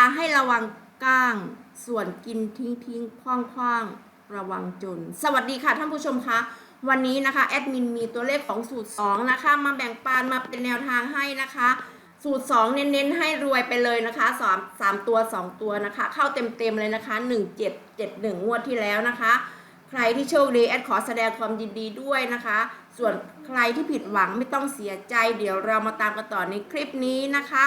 าให้ระวังก้าง ส่วนกินทิ้งทิ้งคว้างคว้างระวังจน สวัสดีค่ะท่านผู้ชมคะวันนี้นะคะแอดมินมีตัวเลขของสูตร 2 นะคะ มาแบ่งปันมาเป็นแนวทางให้นะคะ สูตร 2 เน้นๆให้รวยไปเลยนะคะสามสามตัว 2 ตัวนะคะ เข้าเต็มๆเลยนะคะ1771 งวดที่แล้วนะคะ ใครที่โชคดีแอดขอแสดงความยินดีด้วยนะคะ ส่วนใครที่ผิดหวังไม่ต้องเสียใจ เดี๋ยวเรามาตามกันต่อในคลิปนี้นะคะ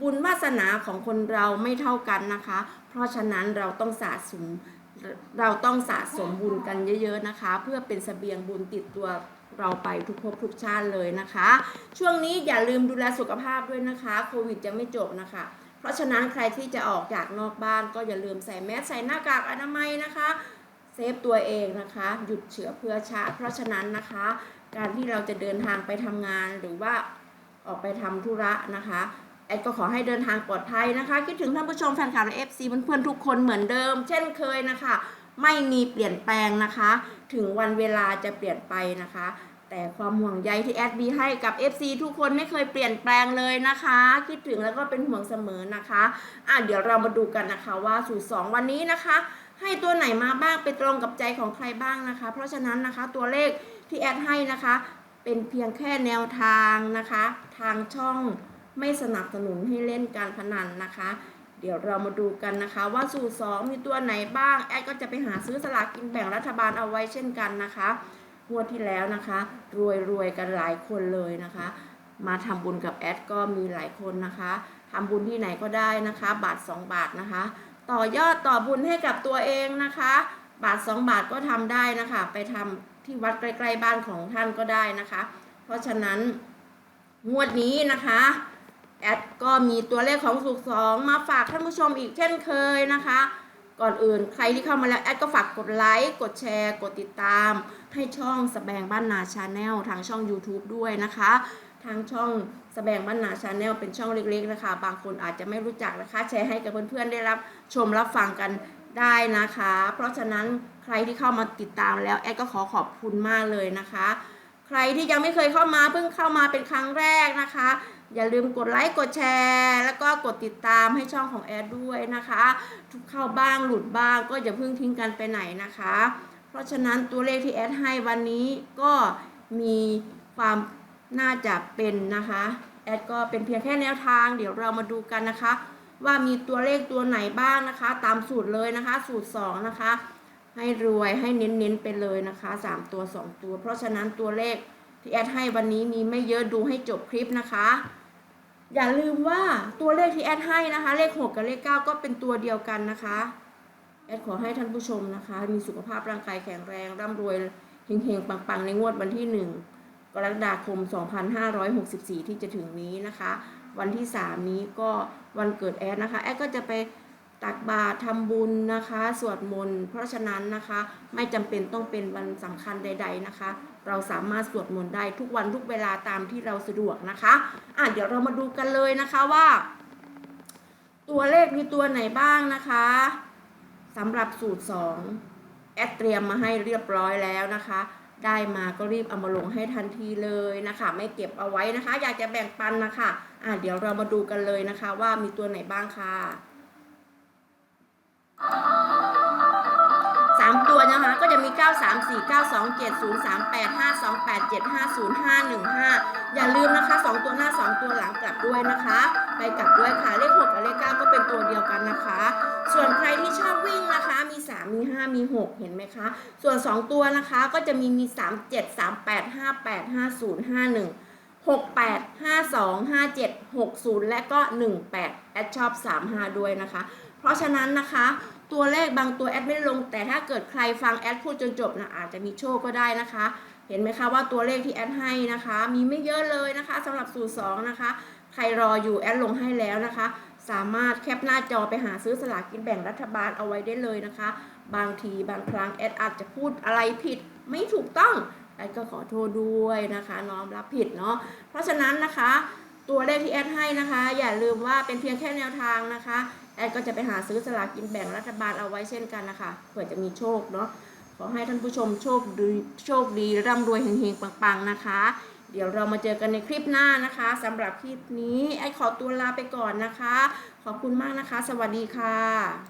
บุญวาสนาของคนเราไม่เท่ากันนะคะ เพราะฉะนั้นเราต้องสะสมเราต้องสะสมบุญกันเยอะ ๆนะคะ เพื่อเป็นเสบียงบุญติดตัวเราไปทุกภพทุกชาติเลยนะคะ ช่วงนี้อย่าลืมดูแลสุขภาพด้วยนะคะ โควิดจะไม่จบนะคะ เพราะฉะนั้นใครที่จะออกจากนอกบ้านก็อย่าลืมใส่แมสใส่หน้ากากอนามัยนะคะเซฟตัวเองนะคะ หยุดเชื้อเพื่อชาติเพราะฉะนั้นนะคะ การที่เราจะเดินทางไปทำงานหรือว่าออกไปทำธุระนะคะ แอดก็ขอให้เดินทางปลอดภัยนะคะ คิดถึงท่านผู้ชมแฟนคลับและเอฟซีเพื่อนๆทุกคนเหมือนเดิม เช่นเคยนะคะ ไม่มีเปลี่ยนแปลงนะคะ ถึงวันเวลาจะเปลี่ยนไปนะคะ แต่ความห่วงใยที่แอดมีให้กับ FC ทุกคนไม่เคยเปลี่ยนแปลงเลยนะคะ คิดถึงแล้วก็เป็นห่วงเสมอนะคะอะเดี๋ยวเรามาดูกันนะคะว่าสูตร 2 วันนี้นะคะ ให้ตัวไหนมาบ้างไปตรงกับใจของใครบ้างนะคะ เพราะฉะนั้นนะคะตัวเลขที่แอดให้นะคะ เป็นเพียงแค่แนวทางนะคะ ทางช่อง ไม่สนับสนุนให้เล่นการพนันนะคะ เดี๋ยวเรามาดูกันนะคะว่าสูตร 2 มีตัวไหนบ้าง แอดก็จะไปหาซื้อสลากกินแบ่งรัฐบาลเอาไว้เช่นกันนะคะงวดที่แล้วนะคะ รวยรวยๆกันหลายคนเลยนะคะ มาทำบุญกับแอดก็มีหลายคนนะคะทำบุญที่ไหนก็ได้นะคะ บาท 2 บาทนะคะ ต่อยอดต่อบุญให้กับตัวเองนะคะ บาท 2 บาทก็ทำได้นะคะ ไปทำที่วัดใกล้ ๆ บ้านของท่านก็ได้นะคะ เพราะฉะนั้นงวดนี้นะคะ แอดก็มีตัวเลขของสุกสองมาฝากท่านผู้ชมอีกเช่นเคยนะคะ ก่อนอื่นใครที่เข้ามาแล้วแอดก็ฝากกดไลค์กดแชร์ กดติดตาม ให้ช่องสแบงบ้านนาชาแนลทางช่อง YouTube ด้วยนะคะ ทางช่องสแบงบ้านนาชาแนลเป็นช่องเล็กๆนะคะ บางคนอาจจะไม่รู้จักนะคะ แชร์ให้กับเพื่อนๆได้รับชมรับฟังกันได้นะคะ เพราะฉะนั้นใครที่เข้ามาติดตามแล้วแอดก็ขอขอบคุณมากเลยนะคะ ใครที่ยังไม่เคยเข้ามาเพิ่งเข้ามาเป็นครั้งแรกนะคะ อย่าลืมกดไลค์กดแชร์ แล้วก็กดติดตามให้ช่องของแอดด้วยนะคะ ทุกเข้าบ้างหลุดบ้างก็อย่าเพิ่งทิ้งกันไปไหนนะคะ เพราะฉะนั้นตัวเลขที่แอดให้วันนี้ก็มีความน่าจะเป็นนะคะ แอดก็เป็นเพียงแค่แนวทาง เดี๋ยวเรามาดูกันนะคะ ว่ามีตัวเลขตัวไหนบ้างนะคะ ตามสูตรเลยนะคะ สูตร 2 นะคะ ให้รวยให้เน้นๆไปเลยนะคะ 3 ตัว 2 ตัว เพราะฉะนั้นตัวเลขที่แอดให้วันนี้มีไม่เยอะดูให้จบคลิปนะคะ อย่าลืมว่าตัวเลขที่แอดให้นะคะ เลข 6 กับเลข 9 ก็เป็นตัวเดียวกันนะคะ แอดขอให้ท่านผู้ชมนะคะ มีสุขภาพร่างกายแข็งแรง ร่ำรวยเฮงๆ ปังๆ ในงวดวันที่ 1 กรกฎาคม 2564 ที่จะถึงนี้นะคะ วันที่ 3 นี้ก็วันเกิดแอดนะคะ แอดก็จะไป ตักบาตรทำบุญนะคะ สวดมนต์ เพราะฉะนั้นนะคะไม่จำเป็นต้องเป็นวันสำคัญใด ๆนะคะ เราสามารถสวดมนต์ได้ทุกวันทุกเวลาตามที่เราสะดวกนะคะอะเดี๋ยวเรามาดูกันเลยนะคะว่า ตัวเลขมีตัวไหนบ้างนะคะสำหรับสูตร 2 แอดเตรียมมาให้เรียบร้อยแล้วนะคะ ได้มาก็รีบเอามาลงให้ทันทีเลยนะคะ ไม่เก็บเอาไว้นะคะ อยากจะแบ่งปันนะคะอะเดี๋ยวเรามาดูกันเลยนะคะ ว่ามีตัวไหนบ้างค่ะ สามตัวนะคะ ก็จะมี 9 3 4 9 2 7 0 3 8 5 2 8 7 5 0 5 1 5 อย่าลืมนะคะ 2 ตัวหน้า 2 ตัวหลังกลับด้วยนะคะ ไปกลับด้วยค่ะ เลข 6 กับเลข 9 ก็เป็นตัวเดียวกันนะคะ ส่วนใครที่ชอบวิ่งนะคะ มี 3 มี 5 มี 6 เห็นไหมคะ ส่วน 2 ตัวนะคะก็จะมีมี 3 7 3 8 5 8 5 0 5 1 68 52 57 60 และก็ 18 แอดชอบ 35 ด้วยนะคะ เพราะฉะนั้นนะคะ ตัวเลขบางตัวแอดไม่ลง แต่ถ้าเกิดใครฟังแอดพูดจนจบนะอาจจะมีโชคก็ได้นะคะ เห็นไหมคะว่าตัวเลขที่แอดให้นะคะ มีไม่เยอะเลยนะคะสำหรับสูตร2นะคะ ใครรออยู่แอดลงให้แล้วนะคะ สามารถแคปหน้าจอไปหาซื้อสลากกินแบ่งรัฐบาลเอาไว้ได้เลยนะคะ บางทีบางครั้งแอดอาจจะพูดอะไรผิดไม่ถูกต้อง แอดก็ขอโทษด้วยนะคะน้อมรับผิดเนาะเพราะฉะนั้นนะคะ ตัวเลขที่แอดให้นะคะ อย่าลืมว่าเป็นเพียงแค่แนวทางนะคะแอดก็จะไปหาซื้อสลากกินแบ่งรัฐบาลเอาไว้เช่นกันนะคะเผื่อจะมีโชคเนาะขอให้ท่านผู้ชมโชคดีโชคดีร่ำรวยเฮงๆปังๆนะคะ เดี๋ยวเรามาเจอกันในคลิปหน้านะคะสำหรับคลิปนี้ไอ้ขอตัวลาไปก่อนนะคะ ขอบคุณมากนะคะ สวัสดีค่ะ